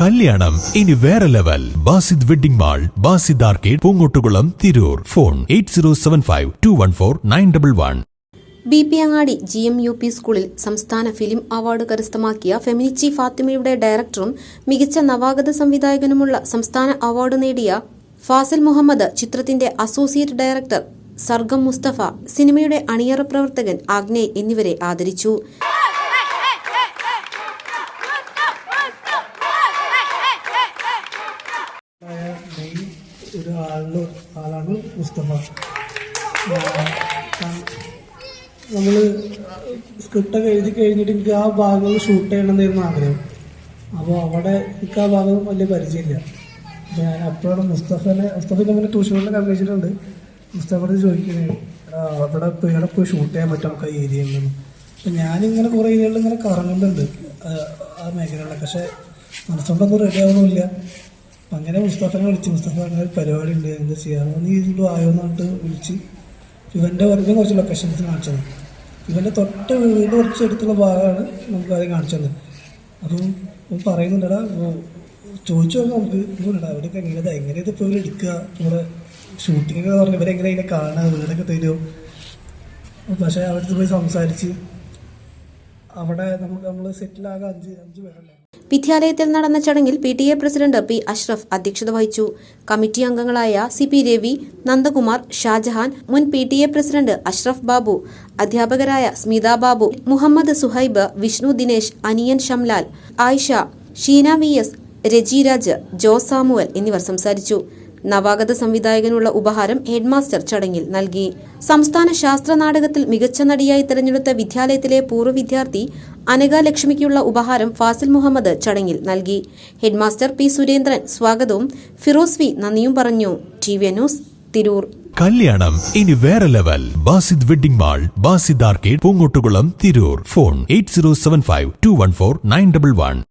കല്യാണം. ഇനി വേറെ level. Basith wedding mall Basith arcade Poongottukulam Tirur. Phone eight zero seven five two one four nine double one. B P Angadi G M U P സ്കൂളിൽ സംസ്ഥാന film award കരസ്ഥമാക്കിയ ഫെമിനിച്ചി ഫാത്തിമയുടെ ഡയറക്ടറും മികച്ച നവാഗത സംവിധായകനുമുള്ള സംസ്ഥാന അവാർഡ് നേടിയ ഫാസിൽ മുഹമ്മദ് ചിത്രത്തിന്റെ അസോസിയേറ്റ് ഡയറക്ടർ സർഗം മുസ്തഫ സിനിമയുടെ അണിയറ പ്രവർത്തകൻ ആഗ്നേയ് എന്നിവരെ ആദരിച്ചു. ഒരു ആളിന് ആളാണ് മുസ്തഫ. നമ്മൾ സ്ക്രിപ്റ്റൊക്കെ എഴുതി കഴിഞ്ഞിട്ട് എനിക്ക് ആ ഭാഗങ്ങൾ ഷൂട്ട് ചെയ്യണമെന്നായിരുന്നു ആഗ്രഹം. അപ്പോൾ അവിടെ എനിക്ക് ആ ഭാഗം വലിയ പരിചയമില്ല. ഞാൻ അപ്പോഴാണ് മുസ്തഫനെ മുസ്തഫയ്ക്ക് അങ്ങനെ ട്യൂഷനിൽ കമ്മിച്ചിട്ടുണ്ട് മുസ്തഫയോട് ചോദിക്കുന്നത് അവിടെ പോയി ഇവിടെ പോയി ഷൂട്ട് ചെയ്യാൻ പറ്റും നമുക്ക് ആ ഏരിയയിൽ നിന്ന്? അപ്പം ഞാനിങ്ങനെ കുറേ ഏരിയകളിൽ ഇങ്ങനെ കറങ്ങുന്നുണ്ട് ആ, മേഖലകളിലൊക്കെ. പക്ഷേ മനസ്സുകൊണ്ടൊന്നും റെഡി അപ്പം അങ്ങനെ മുസ്തഫനെ വിളിച്ചു. മുസ്തഫ പറഞ്ഞ ഒരു പരിപാടി ഉണ്ട് എന്താ ചെയ്യാമോ നീ ഇതിലും ആയോ പറഞ്ഞിട്ട് വിളിച്ച് ഇവന്റെ വെറുതെ കുറച്ച് ലൊക്കേഷൻസ് കാണിച്ചത് ഇവന്റെ തൊട്ട് വീട് കുറച്ച് അടുത്തുള്ള ഭാഗമാണ് നമുക്ക് ആദ്യം കാണിച്ചത് അപ്പം പറയുന്നുണ്ടടാ ചോദിച്ചു നോക്കാം നമുക്ക്. ഇതുകൊണ്ടാ ഇവിടെയൊക്കെ എങ്ങനെയാ? എങ്ങനെ ഇത് ഇപ്പോൾ എടുക്കുക? നമ്മുടെ ഷൂട്ടിംഗ് ഒക്കെ പറഞ്ഞു ഇവരെങ്ങനെ ഇതിനെ കാണുക? വീടൊക്കെ തരുമോ? പക്ഷേ അവിടുത്തെ പോയി സംസാരിച്ച് അവിടെ നമുക്ക് നമ്മൾ സെറ്റിലാകെ അഞ്ച് അഞ്ച് പേരല്ലേ വിദ്യാലയത്തിൽ നടന്ന ചടങ്ങിൽ P T A president P Ashraf അധ്യക്ഷത വഹിച്ചു. കമ്മിറ്റി അംഗങ്ങളായ സി പി രവി നന്ദകുമാർ ഷാജഹാൻ മുൻ P T A president Ashraf Babu അധ്യാപകരായ സ്മിത ബാബു മുഹമ്മദ് സുഹൈബ് വിഷ്ണു ദിനേശ് അനിയൻ ഷംലാൽ ആയിഷ ഷീന വി എസ് രജിരാജ് ജോസ് സാമുവൽ എന്നിവർ സംസാരിച്ചു. നവാഗത സംവിധായകനുള്ള ഉപഹാരം ഹെഡ്മാസ്റ്റർ ചടങ്ങിൽ നൽകി. സംസ്ഥാന ശാസ്ത്ര നാടകത്തിൽ മികച്ച നടിയായി തെരഞ്ഞെടുത്ത വിദ്യാലയത്തിലെ പൂർവ വിദ്യാർത്ഥി അനഘ ലക്ഷ്മിക്കുള്ള ഉപഹാരം ഫാസിൽ മുഹമ്മദ് ചടങ്ങിൽ നൽകി. ഹെഡ്മാസ്റ്റർ പി സുരേന്ദ്രൻ സ്വാഗതവും ഫിറോസ് വി നന്ദിയും പറഞ്ഞു. T V news Tirur. കല്യാണം ഇനി വേറെ level. Basith wedding mall Basith arcade Poongottukulam Tirur. Phone eight zero seven five two one four nine double one.